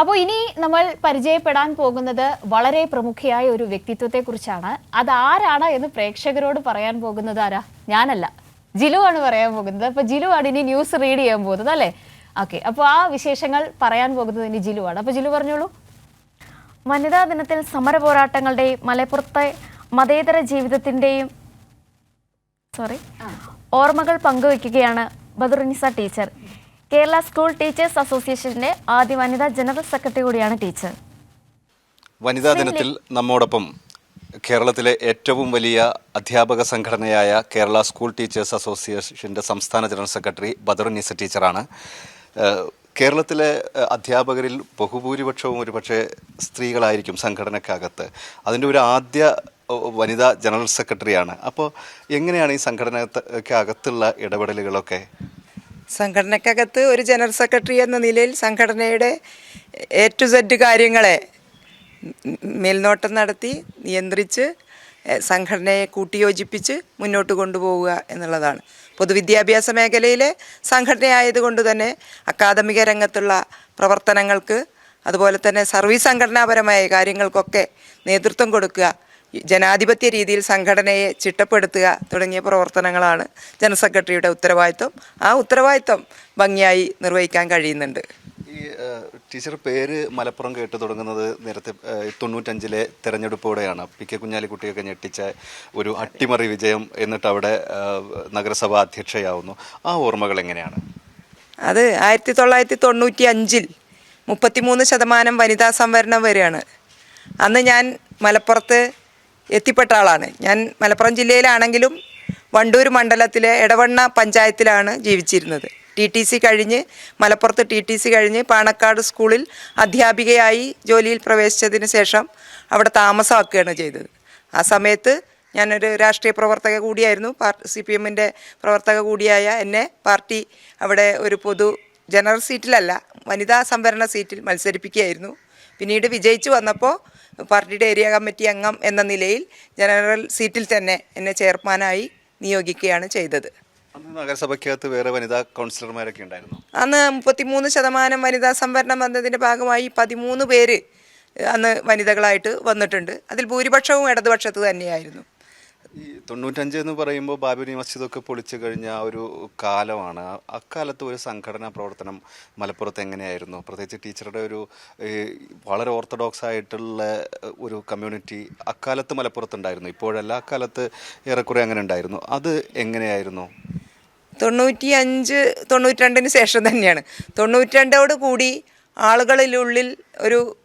അപ്പോൾ ഇനി നമ്മൾ പരിചയപ്പെടാൻ പോകുന്നത് വളരെ പ്രമുഖയായ ഒരു വ്യക്തിത്വത്തെ കുറിച്ചാണ് അത് ആരാണ് എന്ന് പ്രേക്ഷകരോട് പറയാൻ പോകുന്നത് ആരാ? ഞാനല്ല. ജിലു ആണ് പറയാൻ പോകുന്നത്. അപ്പൊ ജിലു ആണ് ഇനി ന്യൂസ് റീഡ് ചെയ്യാൻ പോകുന്നത് അല്ലേ? ഓക്കെ. അപ്പോൾ ആ വിശേഷങ്ങൾ പറയാൻ പോകുന്നത് ഇനി ജിലു ആണ്. അപ്പൊ ജിലു പറഞ്ഞോളൂ. വനിതാ ദിനത്തിൽ സമര പോരാട്ടങ്ങളുടെയും മലപ്പുറത്തെ മതേതര ജീവിതത്തിന്റെയും സോറി ഓർമ്മകൾ പങ്കുവെക്കുകയാണ് Badarunnisa teacher. Kerala school teachers അസോസിയേഷന്റെ ആദ്യ വനിതാ ജനറൽ സെക്രട്ടറി കൂടിയാണ് ടീച്ചർ. വനിതാ ദിനത്തിൽ നമ്മോടൊപ്പം കേരളത്തിലെ ഏറ്റവും വലിയ അധ്യാപക സംഘടനയായ കേരള സ്കൂൾ ടീച്ചേഴ്സ് അസോസിയേഷന്റെ സംസ്ഥാന ജനറൽ സെക്രട്ടറി ബദറുന്നീസ ടീച്ചറാണ്. കേരളത്തിലെ അധ്യാപകരിൽ ബഹുഭൂരിപക്ഷവും ഒരുപക്ഷെ സ്ത്രീകളായിരിക്കും സംഘടനക്കകത്ത്. അതിന്റെ ഒരു ആദ്യ വനിതാ ജനറൽ സെക്രട്ടറിയാണ്. അപ്പോൾ എങ്ങനെയാണ് ഈ സംഘടനക്കകത്തുള്ള ഇടപെടലുകളൊക്കെ സംഘടനക്കകത്ത് ഒരു ജനറൽ സെക്രട്ടറി എന്ന നിലയിൽ സംഘടനയുടെ എ ടു സെഡ് കാര്യങ്ങളെ മേൽനോട്ടം നടത്തി നിയന്ത്രിച്ച് സംഘടനയെ കൂട്ടിയോജിപ്പിച്ച് മുന്നോട്ട് കൊണ്ടുപോവുക എന്നുള്ളതാണ്. പൊതുവിദ്യാഭ്യാസ മേഖലയിലെ സംഘടനയായതുകൊണ്ട് തന്നെ അക്കാദമിക രംഗത്തുള്ള പ്രവർത്തനങ്ങൾക്ക് അതുപോലെ തന്നെ സർവീസ് സംഘടനാപരമായ കാര്യങ്ങൾക്കൊക്കെ നേതൃത്വം കൊടുക്കുക ജനാധിപത്യ രീതിയിൽ സംഘടനയെ ചിട്ടപ്പെടുത്തുക തുടങ്ങിയ പ്രവർത്തനങ്ങളാണ് ജനറൽ സെക്രട്ടറിയുടെ ഉത്തരവാദിത്വം. ആ ഉത്തരവാദിത്വം ഭംഗിയായി നിർവഹിക്കാൻ കഴിയുന്നുണ്ട്. ഈ ടീച്ചർ പേര് മലപ്പുറം കേട്ട് തുടങ്ങുന്നത് നേരത്തെ തൊണ്ണൂറ്റഞ്ചിലെ തെരഞ്ഞെടുപ്പോടെയാണ്. പി കെ കുഞ്ഞാലിക്കുട്ടിയൊക്കെ ഞെട്ടിച്ച ഒരു അട്ടിമറി വിജയം എന്നിട്ട് അവിടെ നഗരസഭാ അധ്യക്ഷയാവുന്നു. ആ ഓർമ്മകൾ എങ്ങനെയാണ്? അത് ആയിരത്തി തൊള്ളായിരത്തി തൊണ്ണൂറ്റി അഞ്ചിൽ മുപ്പത്തിമൂന്ന് ശതമാനം വനിതാ സംവരണം വരെയാണ്. അന്ന് ഞാൻ മലപ്പുറത്ത് എത്തിപ്പെട്ട ആളാണ്. ഞാൻ മലപ്പുറം ജില്ലയിലാണെങ്കിലും വണ്ടൂർ മണ്ഡലത്തിലെ എടവണ്ണ പഞ്ചായത്തിലാണ് ജീവിച്ചിരുന്നത്. ടി ടി സി കഴിഞ്ഞ് മലപ്പുറത്ത് ടി ടി സി കഴിഞ്ഞ് പാണക്കാട് സ്കൂളിൽ അധ്യാപികയായി ജോലിയിൽ പ്രവേശിച്ചതിന് ശേഷം അവിടെ താമസമാക്കുകയാണ് ചെയ്തത്. ആ സമയത്ത് ഞാനൊരു രാഷ്ട്രീയ പ്രവർത്തക കൂടിയായിരുന്നു. പാർട്ടി സി പി എമ്മിന്റെ പ്രവർത്തക കൂടിയായ എന്നെ പാർട്ടി അവിടെ ഒരു പൊതു ജനറൽ സീറ്റിലല്ല വനിതാ സംവരണ സീറ്റിൽ മത്സരിപ്പിക്കുകയായിരുന്നു. പിന്നീട് വിജയിച്ചു വന്നപ്പോൾ പാർട്ടിയുടെ ഏരിയ കമ്മിറ്റി അംഗം എന്ന നിലയിൽ ജനറൽ സീറ്റിൽ തന്നെ എന്നെ ചെയർമാനായി നിയോഗിക്കുകയാണ് ചെയ്തത്. നഗരസഭയ്ക്കകത്ത് വേറെ വനിതാ കൗൺസിലർമാരൊക്കെ ഉണ്ടായിരുന്നു. അന്ന് മുപ്പത്തിമൂന്ന് ശതമാനം വനിതാ സംവരണം വന്നതിന്റെ ഭാഗമായി പതിമൂന്ന് പേര് അന്ന് വനിതകളായിട്ട് വന്നിട്ടുണ്ട്. അതിൽ ഭൂരിപക്ഷവും ഇടതുപക്ഷത്ത് തന്നെയായിരുന്നു. ഈ തൊണ്ണൂറ്റഞ്ച് എന്ന് പറയുമ്പോൾ ബാബരി മസ്ജിദൊക്കെ പൊളിച്ചു കഴിഞ്ഞ ഒരു കാലമാണ്. അക്കാലത്ത് ഒരു സംഘടനാ പ്രവർത്തനം മലപ്പുറത്ത് എങ്ങനെയായിരുന്നു? പ്രത്യേകിച്ച് ടീച്ചറുടെ ഒരു വളരെ ഓർത്തഡോക്സ് ആയിട്ടുള്ള ഒരു കമ്മ്യൂണിറ്റി അക്കാലത്ത് മലപ്പുറത്തുണ്ടായിരുന്നു. ഇപ്പോഴല്ല അക്കാലത്ത് ഏറെക്കുറെ അങ്ങനെ ഉണ്ടായിരുന്നു. അത് എങ്ങനെയായിരുന്നു? തൊണ്ണൂറ്റി അഞ്ച് തൊണ്ണൂറ്റി രണ്ടിന് ശേഷം തന്നെയാണ്. തൊണ്ണൂറ്റി രണ്ടോട് കൂടി ആളുകളിലുള്ളിൽ ഒരു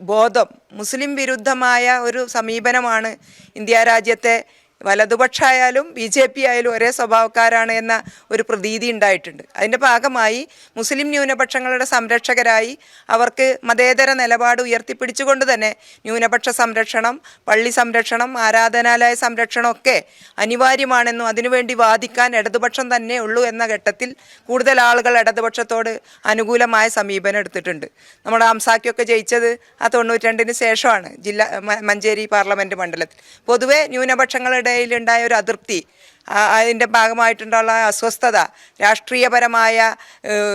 ബോധം. മുസ്ലിം വിരുദ്ധമായ ഒരു സമീപനമാണ് ഇന്ത്യ രാജ്യത്തെ വലതുപക്ഷമായാലും ബി ജെ പി ആയാലും ഒരേ സ്വഭാവക്കാരാണ് എന്ന ഒരു പ്രതീതി ഉണ്ടായിട്ടുണ്ട്. അതിന്റെ ഭാഗമായി മുസ്ലിം ന്യൂനപക്ഷങ്ങളുടെ സംരക്ഷകരായി അവർക്ക് മതേതര നിലപാട് ഉയർത്തിപ്പിടിച്ചുകൊണ്ട് തന്നെ ന്യൂനപക്ഷ സംരക്ഷണം പള്ളി സംരക്ഷണം ആരാധനാലയ സംരക്ഷണം ഒക്കെ അനിവാര്യമാണെന്നും അതിനുവേണ്ടി വാദിക്കാൻ ഇടതുപക്ഷം തന്നെ ഉള്ളൂ എന്ന ഘട്ടത്തിൽ കൂടുതൽ ആളുകൾ ഇടതുപക്ഷത്തോട് അനുകൂലമായ സമീപനം എടുത്തിട്ടുണ്ട്. നമ്മുടെ അംസാക്കിയൊക്കെ ജയിച്ചത് ആ തൊണ്ണൂറ്റി രണ്ടിന് ശേഷമാണ് ജില്ലാ മഞ്ചേരി പാർലമെന്റ് മണ്ഡലത്തിൽ. പൊതുവേ ന്യൂനപക്ഷങ്ങളുടെ ഇടയിലുണ്ടായ ഒരു അതൃപ്തി അതിന്റെ ഭാഗമായിട്ടുള്ള അസ്വസ്ഥത രാഷ്ട്രീയപരമായ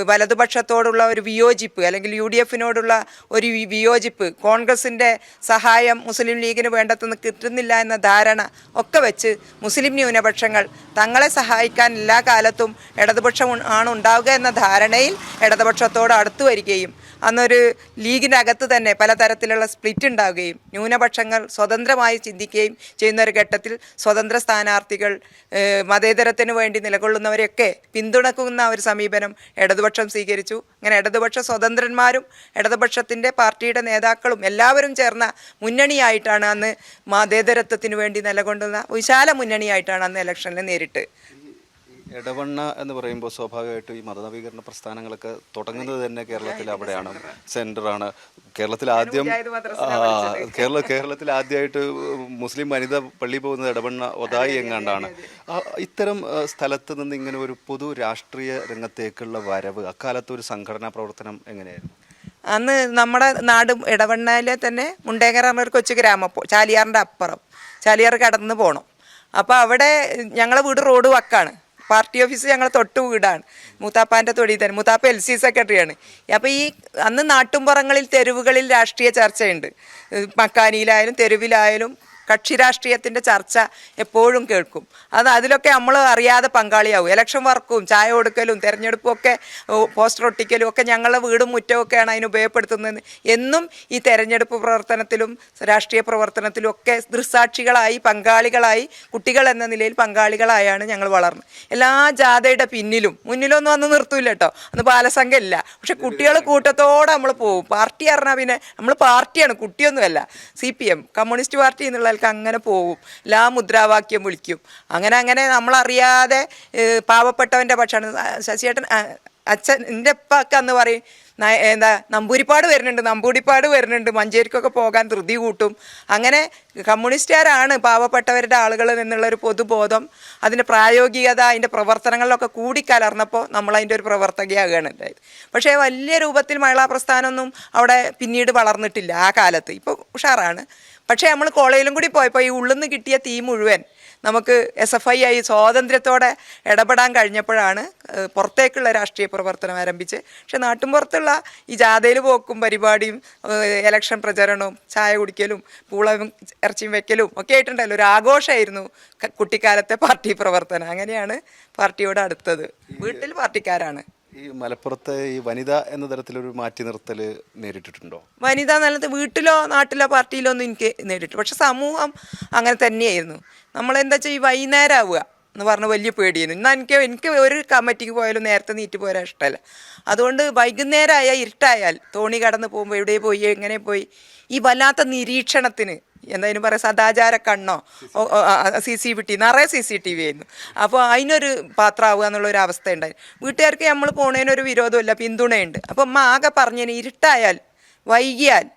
വലതുപക്ഷത്തോടുള്ള ഒരു വിയോജിപ്പ് അല്ലെങ്കിൽ യു ഡി എഫിനോടുള്ള ഒരു വിയോജിപ്പ് കോൺഗ്രസിന്റെ സഹായം മുസ്ലിം ലീഗിന് വേണ്ടതെന്ന് കിട്ടുന്നില്ല എന്ന ധാരണ ഒക്കെ വെച്ച് മുസ്ലിം ന്യൂനപക്ഷങ്ങൾ തങ്ങളെ സഹായിക്കാൻ എല്ലാ കാലത്തും ഇടതുപക്ഷം ആണ് ഉണ്ടാവുക എന്ന ധാരണയിൽ ഇടതുപക്ഷത്തോട് അടുത്തു വരികയും അന്നൊരു ലീഗിന്റെ അകത്ത് തന്നെ പലതരത്തിലുള്ള സ്പ്ലിറ്റ് ഉണ്ടാവുകയും ന്യൂനപക്ഷങ്ങൾ സ്വതന്ത്രമായി ചിന്തിക്കുകയും ചെയ്യുന്ന ഒരു ഘട്ടത്തിൽ സ്വതന്ത്ര സ്ഥാനാർത്ഥികൾ മതേതരത്തിന് വേണ്ടി നിലകൊള്ളുന്നവരെയൊക്കെ പിന്തുണക്കുന്ന ഒരു സമീപനം ഇടതുപക്ഷം സ്വീകരിച്ചു. അങ്ങനെ ഇടതുപക്ഷ സ്വതന്ത്രന്മാരും ഇടതുപക്ഷത്തിന്റെ പാർട്ടിയുടെ നേതാക്കളും എല്ലാവരും ചേർന്ന മുന്നണിയായിട്ടാണ് അന്ന് മതേതരത്വത്തിന് വേണ്ടി നിലകൊണ്ടുന്ന വിശാല മുന്നണിയായിട്ടാണ് അന്ന് ഇലക്ഷനിൽ നേരിട്ട് ഇടവണ്ണ എന്ന് പറയുമ്പോൾ സ്വാഭാവികമായിട്ടും ഈ മതനവീകരണ പ്രസ്ഥാനങ്ങളൊക്കെ തുടങ്ങുന്നത് തന്നെ കേരളത്തിൽ അവിടെയാണ്. സെന്ററാണ്. കേരളത്തിൽ ആദ്യം കേരള കേരളത്തിൽ ആദ്യമായിട്ട് മുസ്ലിം വനിത പള്ളി പോകുന്നത് ഇടവണ്ണ ഒതായി എങ്ങാണ്ടാണ്. ഇത്തരം സ്ഥലത്ത് നിന്ന് ഇങ്ങനെ ഒരു പൊതു രാഷ്ട്രീയ രംഗത്തേക്കുള്ള വരവ് അക്കാലത്ത് ഒരു സംഘടനാ പ്രവർത്തനം എങ്ങനെയായിരുന്നു? അന്ന് നമ്മുടെ നാട് ഇടവണ്ണയിലെ തന്നെ മുണ്ടേങ്കര എന്നൊരു കൊച്ചു ഗ്രാമം ചാലിയാറിന്റെ അപ്പുറം. ചാലിയാർ കടന്ന് പോകണം അപ്പോൾ അവിടെ ഞങ്ങളെ വീട് റോഡ് വക്കാണ്. പാർട്ടി ഓഫീസ് ഞങ്ങൾ തൊട്ട് വീടാണ്. മൂത്താപ്പാന്റെ തൊടി തന്നെ. മൂത്താപ്പ എൽ സി സെക്രട്ടറിയാണ് അപ്പോൾ ഈ അന്ന് നാട്ടുംപുറങ്ങളിൽ തെരുവുകളിൽ രാഷ്ട്രീയ ചർച്ചയുണ്ട്. മക്കാനിയിലായാലും തെരുവിലായാലും കക്ഷി രാഷ്ട്രീയത്തിന്റെ ചർച്ച എപ്പോഴും കേൾക്കും. അത് അതിലൊക്കെ നമ്മൾ അറിയാതെ പങ്കാളിയാവും. ഇലക്ഷൻ വർക്കും ചായ കൊടുക്കലും തെരഞ്ഞെടുപ്പും ഒക്കെ പോസ്റ്റർ ഒട്ടിക്കലും ഒക്കെ ഞങ്ങളുടെ വീടും മുറ്റമൊക്കെയാണ് അതിന് ഉപയോഗപ്പെടുത്തുന്നത്. എന്നും ഈ തെരഞ്ഞെടുപ്പ് പ്രവർത്തനത്തിലും രാഷ്ട്രീയ പ്രവർത്തനത്തിലും ഒക്കെ ദൃസാക്ഷികളായി പങ്കാളികളായി കുട്ടികൾ എന്ന നിലയിൽ പങ്കാളികളായാണ് ഞങ്ങൾ വളർന്നത് എല്ലാ ജാഥയുടെ പിന്നിലും മുന്നിലൊന്നും അന്ന് നിർത്തൂല കേട്ടോ അന്ന് ബാലസംഘം ഇല്ല പക്ഷെ കുട്ടികൾ കൂട്ടത്തോടെ നമ്മൾ പോകും പാർട്ടി പറഞ്ഞാൽ പിന്നെ നമ്മൾ പാർട്ടിയാണ് കുട്ടിയൊന്നുമല്ല. C P M communist party എന്നുള്ളവർക്ക് അങ്ങനെ പോകും ലാ മുദ്രാവാക്യം വിളിക്കും. അങ്ങനെ അങ്ങനെ നമ്മളറിയാതെ പാവപ്പെട്ടവന്റെ പക്ഷമാണ് ശശിയേട്ടൻ അച്ഛൻ എന്റെ അപ്പൊക്കെ അന്ന് പറയും എന്താ നമ്പൂരിപ്പാട് വരുന്നുണ്ട് നമ്പൂരിപ്പാട് വരുന്നുണ്ട് മഞ്ചേരിക്കൊക്കെ പോകാൻ ധൃതി കൂട്ടും. അങ്ങനെ കമ്മ്യൂണിസ്റ്റുകാരാണ് പാവപ്പെട്ടവരുടെ ആളുകൾ എന്നുള്ളൊരു പൊതുബോധം. അതിന്റെ പ്രായോഗികത അതിന്റെ പ്രവർത്തനങ്ങളിലൊക്കെ കൂടിക്കലർന്നപ്പോൾ നമ്മൾ അതിന്റെ ഒരു പ്രവർത്തകയാകുകയാണ് ഉണ്ടായത് പക്ഷേ വലിയ രൂപത്തിൽ മഹിളാ പ്രസ്ഥാനമൊന്നും അവിടെ പിന്നീട് വളർന്നിട്ടില്ല ആ കാലത്ത്. ഇപ്പോൾ ഉഷാറാണ്. പക്ഷേ നമ്മൾ കോളേജിലും കൂടി പോയപ്പോൾ ഈ ഉള്ളിൽ നിന്ന് കിട്ടിയ തീ മുഴുവൻ നമുക്ക് എസ് എഫ് ഐ ആയി സ്വാതന്ത്ര്യത്തോടെ ഇടപെടാൻ കഴിഞ്ഞപ്പോഴാണ് പുറത്തേക്കുള്ള രാഷ്ട്രീയ പ്രവർത്തനം ആരംഭിച്ച്. പക്ഷെ നാട്ടിൻപുറത്തുള്ള ഈ ജാഥയിൽ പോക്കും പരിപാടിയും ഇലക്ഷൻ പ്രചരണവും ചായ കുടിക്കലും പൂളവും ഇറച്ചിയും വെക്കലും ഒക്കെ ആയിട്ടുണ്ടല്ലോ. ഒരു ആഘോഷമായിരുന്നു കുട്ടിക്കാലത്തെ പാർട്ടി പ്രവർത്തനം. അങ്ങനെയാണ് പാർട്ടിയോട് അടുത്തത്. വീട്ടിൽ പാർട്ടിക്കാരാണ്. ഈ മലപ്പുറത്തെ ഈ വനിത എന്ന തരത്തിലൊരു മാറ്റി നിർത്തൽ നേരിട്ടിട്ടുണ്ടോ? വനിത നല്ലത് വീട്ടിലോ നാട്ടിലോ പാർട്ടിയിലോ ഒന്നും എനിക്ക് നേരിട്ടു പക്ഷെ സമൂഹം അങ്ങനെ തന്നെയായിരുന്നു. നമ്മളെന്താ വെച്ചാൽ ഈ വൈകുന്നേരം ആവുക എന്ന് പറഞ്ഞ വലിയ പേടിയായിരുന്നു. എന്നാൽ എനിക്ക് എനിക്ക് ഒരു കമ്മിറ്റിക്ക് പോയാലും നേരത്തെ നീറ്റ് പോരാൻ ഇഷ്ടമല്ല. അതുകൊണ്ട് വൈകുന്നേരമായ ഇരുട്ടായാൽ തോണി കടന്ന് പോകുമ്പോൾ എവിടെ പോയി എങ്ങനെ പോയി? ഈ വല്ലാത്ത നിരീക്ഷണത്തിന് എന്തായാലും പറയാം സദാചാര കണ്ണോ? സി സി വി ടി നിറയെ സി സി ടി വി ആയിരുന്നു. അപ്പോൾ അതിനൊരു പാത്രമാവുക എന്നുള്ള ഒരു അവസ്ഥ ഉണ്ടായി. വീട്ടുകാർക്ക് നമ്മൾ പോണതിനൊരു വിരോധമില്ല പിന്തുണയുണ്ട്. അപ്പം അമ്മ ആകെ പറഞ്ഞതിന് ഇരുട്ടായാൽ വൈകിയാൽ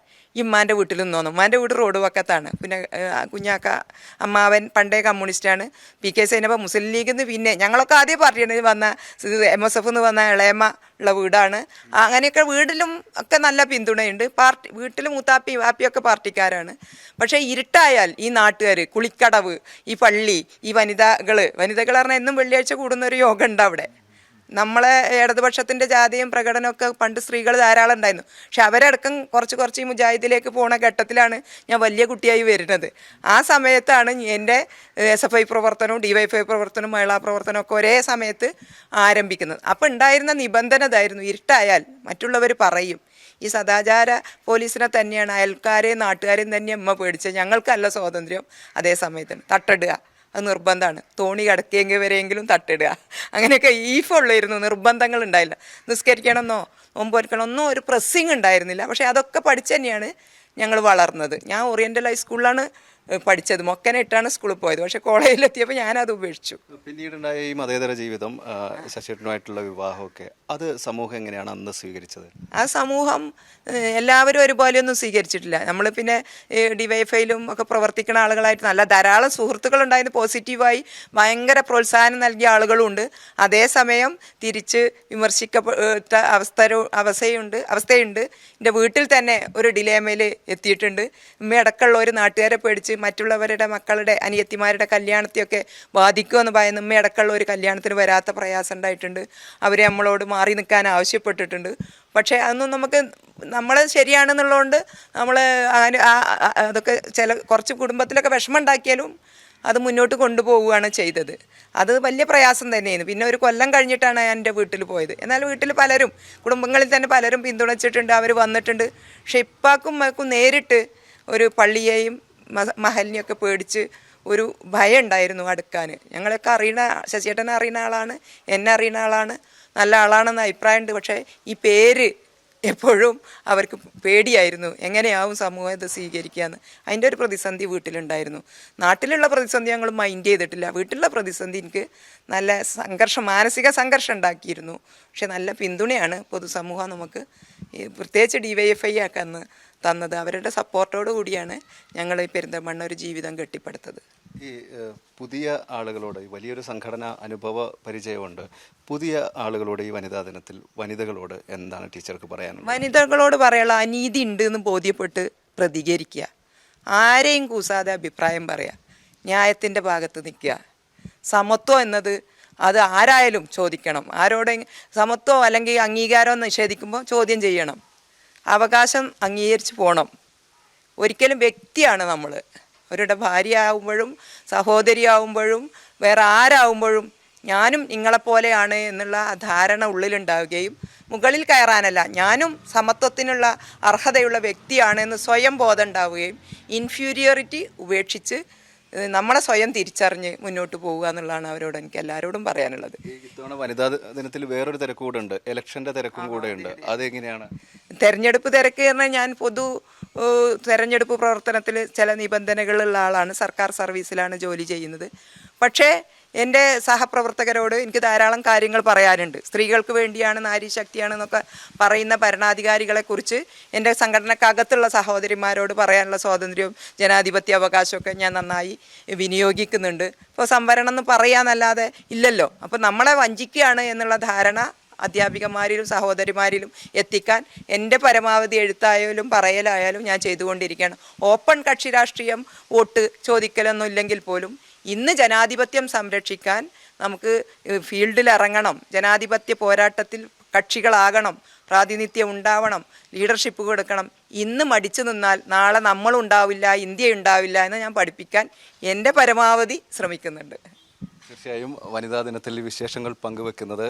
വീട്ടിൽ നിന്ന് തോന്നും ഉമ്മാന്റെ വീട് റോഡ് വക്കത്താണ്. പിന്നെ കുഞ്ഞാക്ക അമ്മാവൻ പണ്ടേ കമ്മ്യൂണിസ്റ്റാണ്. പി കെ സൈനപ്പ മുസ്ലിം ലീഗിൽ നിന്ന് പിന്നെ ഞങ്ങളൊക്കെ ആദ്യം പാർട്ടിയാണ്. വന്ന എം എസ് എഫ് എന്ന് വന്ന ഇളയമ്മ ഉള്ള വീടാണ്. അങ്ങനെയൊക്കെ വീട്ടിലും ഒക്കെ നല്ല പിന്തുണയുണ്ട്. പാർട്ടി വീട്ടിൽ മൂത്താപ്പി വാപ്പിയൊക്കെ പാർട്ടിക്കാരാണ്. പക്ഷേ ഇരുട്ടായാൽ ഈ നാട്ടുകാർ കുളിക്കടവ് ഈ പള്ളി ഈ വനിതകൾ വനിതകൾ പറഞ്ഞാൽ എന്നും വെള്ളിയാഴ്ച കൂടുന്ന ഒരു യോഗം ഉണ്ട് അവിടെ നമ്മളെ ഇടതുപക്ഷത്തിന്റെ ജാതിയും പ്രകടനമൊക്കെ പണ്ട് സ്ത്രീകൾ ധാരാളം ഉണ്ടായിരുന്നു. പക്ഷെ അവരടക്കം കുറച്ച് കുറച്ച് ഈ മുജാഹിദിലേക്ക് പോണ ഘട്ടത്തിലാണ് ഞാൻ വലിയ കുട്ടിയായി വരുന്നത്. ആ സമയത്താണ് എന്റെ എസ് എഫ് ഐ പ്രവർത്തനവും ഡി വൈ എഫ് ഐ പ്രവർത്തനവും മഹിളാ പ്രവർത്തനവും ഒക്കെ ഒരേ സമയത്ത് ആരംഭിക്കുന്നത്. അപ്പോൾ ഉണ്ടായിരുന്ന നിബന്ധന ഇതായിരുന്നു ഇരുട്ടായാൽ മറ്റുള്ളവർ പറയും. ഈ സദാചാര പോലീസിനെ തന്നെയാണ് അയൽക്കാരെയും നാട്ടുകാരെയും തന്നെ അമ്മ പേടിച്ചത്. ഞങ്ങൾക്കല്ല സ്വാതന്ത്ര്യം അതേ സമയത്തിന് തട്ടിടുക. അത് നിർബന്ധമാണ്. തോണി കിടക്കിയെങ്കിൽ വരെയെങ്കിലും തട്ടിടുക. അങ്ങനെയൊക്കെ ഈഫുള്ളായിരുന്നു നിർബന്ധങ്ങൾ ഉണ്ടായില്ല നിസ്കരിക്കണമെന്നോ നോമ്പ് വരക്കണം ഒരു പ്രസ്സിങ് ഉണ്ടായിരുന്നില്ല. പക്ഷേ അതൊക്കെ പഠിച്ചു തന്നെയാണ് ഞങ്ങൾ വളർന്നത്. ഞാൻ ഓറിയന്റൽ ഹൈസ്കൂളിലാണ് ഏഹ്, ഒക്കെ ഇട്ടാണ് സ്കൂളിൽ പോയത്. പക്ഷേ കോളേജിലെത്തിയപ്പോൾ ഞാനത് ഉപേക്ഷിച്ചു. പിന്നീടുണ്ടായ ഈ മതേതര ജീവിതം ആ, ശശിയേട്ടനുമായിട്ടുള്ള വിവാഹമൊക്കെ അത് സമൂഹം എങ്ങനെയാണ് അന്ന് സ്വീകരിച്ചത്? ആ സമൂഹം എല്ലാവരും എല്ലാവരും ഒരുപോലെയൊന്നും സ്വീകരിച്ചിട്ടില്ല. നമ്മൾ പിന്നെ ഡിവൈഫൈയിലും ഒക്കെ പ്രവർത്തിക്കുന്ന ആളുകളായിട്ട് നല്ല ധാരാളം സുഹൃത്തുക്കളുണ്ടായിരുന്നു. പോസിറ്റീവായി ഭയങ്കര പ്രോത്സാഹനം നൽകിയ ആളുകളുണ്ട്. അതേസമയം തിരിച്ച് വിമർശിക്കപ്പെട്ട അവസ്ഥ അവസ്ഥയുണ്ട് അവസ്ഥയുണ്ട്. എന്റെ വീട്ടിൽ തന്നെ ഒരു ഡിലേമയിൽ എത്തിയിട്ടുണ്ട്. ഉമ്മയടക്കമുള്ള ഒരു നാട്ടുകാരെ പേടിച്ച് മറ്റുള്ളവരുടെ മക്കളുടെ അനിയത്തിമാരുടെ കല്യാണത്തെയൊക്കെ ബാധിക്കുമെന്ന് പറയുന്ന ഉമ്മയടക്കമുള്ള ഒരു കല്യാണത്തിന് വരാത്ത പ്രയാസം ഉണ്ടായിട്ടുണ്ട്. അവരെ നമ്മളോട് മാറി നിൽക്കാൻ ആവശ്യപ്പെട്ടിട്ടുണ്ട്. പക്ഷേ അതൊന്നും നമുക്ക് നമ്മൾ ശരിയാണെന്നുള്ളതുകൊണ്ട് നമ്മൾ അതൊക്കെ ചില കുറച്ച് കുടുംബത്തിലൊക്കെ വിഷമം ഉണ്ടാക്കിയാലും അത് മുന്നോട്ട് കൊണ്ടുപോവുകയാണ് ചെയ്തത്. അത് വലിയ പ്രയാസം തന്നെയായിരുന്നു. പിന്നെ ഒരു കൊല്ലം കഴിഞ്ഞിട്ടാണ് ഞാൻ എന്റെ വീട്ടിൽ പോയത്. എന്നാൽ വീട്ടിൽ പലരും കുടുംബങ്ങളിൽ തന്നെ പലരും പിന്തുണച്ചിട്ടുണ്ട് അവർ വന്നിട്ടുണ്ട്. പക്ഷെ ഇപ്പാക്കും നേരിട്ട് ഒരു പള്ളിയെയും മഹലിനെയൊക്കെ പേടിച്ച് ഒരു ഭയം ഉണ്ടായിരുന്നു അടുക്കാൻ. ഞങ്ങളൊക്കെ അറിയുന്ന ശശിയേട്ടനെ അറിയുന്ന ആളാണ് എന്നെ അറിയുന്ന ആളാണ് നല്ല ആളാണെന്ന് അഭിപ്രായമുണ്ട്. പക്ഷേ ഈ പേര് എപ്പോഴും അവർക്ക് പേടിയായിരുന്നു എങ്ങനെയാവും സമൂഹം ഇത് സ്വീകരിക്കുകയെന്ന് അതിന്റെ ഒരു പ്രതിസന്ധി വീട്ടിലുണ്ടായിരുന്നു. നാട്ടിലുള്ള പ്രതിസന്ധി ഞങ്ങൾ മൈൻഡ് ചെയ്തിട്ടില്ല. വീട്ടിലുള്ള പ്രതിസന്ധി എനിക്ക് നല്ല സംഘർഷം മാനസിക സംഘർഷം ഉണ്ടാക്കിയിരുന്നു. പക്ഷെ നല്ല പിന്തുണയാണ് പൊതുസമൂഹം നമുക്ക് പ്രത്യേകിച്ച് ഡി വൈ എഫ് ഐ ആക്കാന്ന് തന്നത്. അവരുടെ സപ്പോർട്ടോടു കൂടിയാണ് ഞങ്ങൾ ഈ പെരിന്തൽമണ്ണ ഒരു ജീവിതം കെട്ടിപ്പടുത്തത്. ഈ പുതിയ ആളുകളോട് വലിയൊരു സംഘടന അനുഭവ പരിചയമുണ്ട്. പുതിയ ആളുകളോട് ഈ വനിതാ ദിനത്തിൽ വനിതകളോട് എന്താണ് ടീച്ചർക്ക് പറയാനുള്ളത്? വനിതകളോട് പറയാനുള്ള അനീതി ഉണ്ട് എന്ന് ബോധ്യപ്പെട്ട് പ്രതികരിക്കുക. ആരെയും കൂസാതെ അഭിപ്രായം പറയുക ന്യായത്തിന്റെ ഭാഗത്ത് നിൽക്കുക. സമത്വം എന്നത് അത് ആരായാലും ചോദിക്കണം. ആരോടെ സമത്വം അല്ലെങ്കിൽ അംഗീകാരം നിഷേധിക്കുമ്പോൾ ചോദ്യം ചെയ്യണം. അവകാശം അംഗീകരിച്ച് പോകണം ഒരിക്കലും വ്യക്തിയാണ് നമ്മൾ അവരുടെ ഭാര്യ ആവുമ്പോഴും സഹോദരി ആവുമ്പോഴും വേറെ ആരാവുമ്പോഴും ഞാനും നിങ്ങളെപ്പോലെയാണ് എന്നുള്ള ധാരണ ഉള്ളിലുണ്ടാവുകയും മുകളിൽ കയറാനല്ല ഞാനും സമത്വത്തിനുള്ള അർഹതയുള്ള വ്യക്തിയാണ് എന്ന് സ്വയം ബോധം ഉണ്ടാവുകയും ഇൻഫീരിയോറിറ്റി ഉപേക്ഷിച്ച് നമ്മളെ സ്വയം തിരിച്ചറിഞ്ഞ് മുന്നോട്ട് പോവുക എന്നുള്ളതാണ് അവരോട് എനിക്ക് എല്ലാവരോടും പറയാനുള്ളത്. ഇത്തവണ വനിതാ ദിനത്തിൽ വേറൊരു തിരക്ക് കൂടെ ഉണ്ട് ഇലക്ഷന്റെ തിരക്കും കൂടെ ഉണ്ട് അതെങ്ങനെയാണ്? തെരഞ്ഞെടുപ്പ് തിരക്ക് പറഞ്ഞാൽ ഞാൻ പൊതു തെരഞ്ഞെടുപ്പ് പ്രവർത്തനത്തിൽ ചില നിബന്ധനകളുള്ള ആളാണ്. സർക്കാർ സർവീസിലാണ് ജോലി ചെയ്യുന്നത്. പക്ഷേ എന്റെ സഹപ്രവർത്തകരോട് എനിക്ക് ധാരാളം കാര്യങ്ങൾ പറയാനുണ്ട്. സ്ത്രീകൾക്ക് വേണ്ടിയാണ് നാരി ശക്തിയാണെന്നൊക്കെ പറയുന്ന ഭരണാധികാരികളെക്കുറിച്ച് എന്റെ സംഘടനക്കകത്തുള്ള സഹോദരിമാരോട് പറയാനുള്ള സ്വാതന്ത്ര്യവും ജനാധിപത്യ അവകാശമൊക്കെ ഞാൻ നന്നായി വിനിയോഗിക്കുന്നുണ്ട്. ഇപ്പോൾ സംവരണം എന്ന് പറയാന്നല്ലാതെ ഇല്ലല്ലോ. അപ്പോൾ നമ്മളെ വഞ്ചിക്കുകയാണ് എന്നുള്ള ധാരണ അധ്യാപികമാരിലും സഹോദരിമാരിലും എത്തിക്കാൻ എന്റെ പരമാവധി എഴുത്തായാലും പറയലായാലും ഞാൻ ചെയ്തുകൊണ്ടിരിക്കുകയാണ്. ഓപ്പൺ കക്ഷി രാഷ്ട്രീയം വോട്ട് ചോദിക്കലൊന്നും ഇല്ലെങ്കിൽ പോലും ഇന്ന് ജനാധിപത്യം സംരക്ഷിക്കാൻ നമുക്ക് ഫീൽഡിൽ ഇറങ്ങണം. ജനാധിപത്യ പോരാട്ടത്തിൽ കക്ഷികളാകണം. പ്രാതിനിധ്യം ഉണ്ടാവണം. ലീഡർഷിപ്പ് കൊടുക്കണം. ഇന്ന് മടിച്ചു നിന്നാൽ നാളെ നമ്മളുണ്ടാവില്ല ഇന്ത്യ ഉണ്ടാവില്ല എന്ന് ഞാൻ പഠിപ്പിക്കാൻ എന്റെ പരമാവധി ശ്രമിക്കുന്നുണ്ട്. തീർച്ചയായും വനിതാ ദിനത്തിൽ വിശേഷങ്ങൾ പങ്കുവെക്കുന്നത്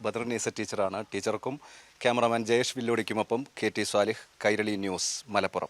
ബദർനീസ ടീച്ചറാണ്. ടീച്ചർക്കും cameraman Jayesh വില്ലോടിക്കുമൊപ്പം K T Swalih Kairali news Malappuram.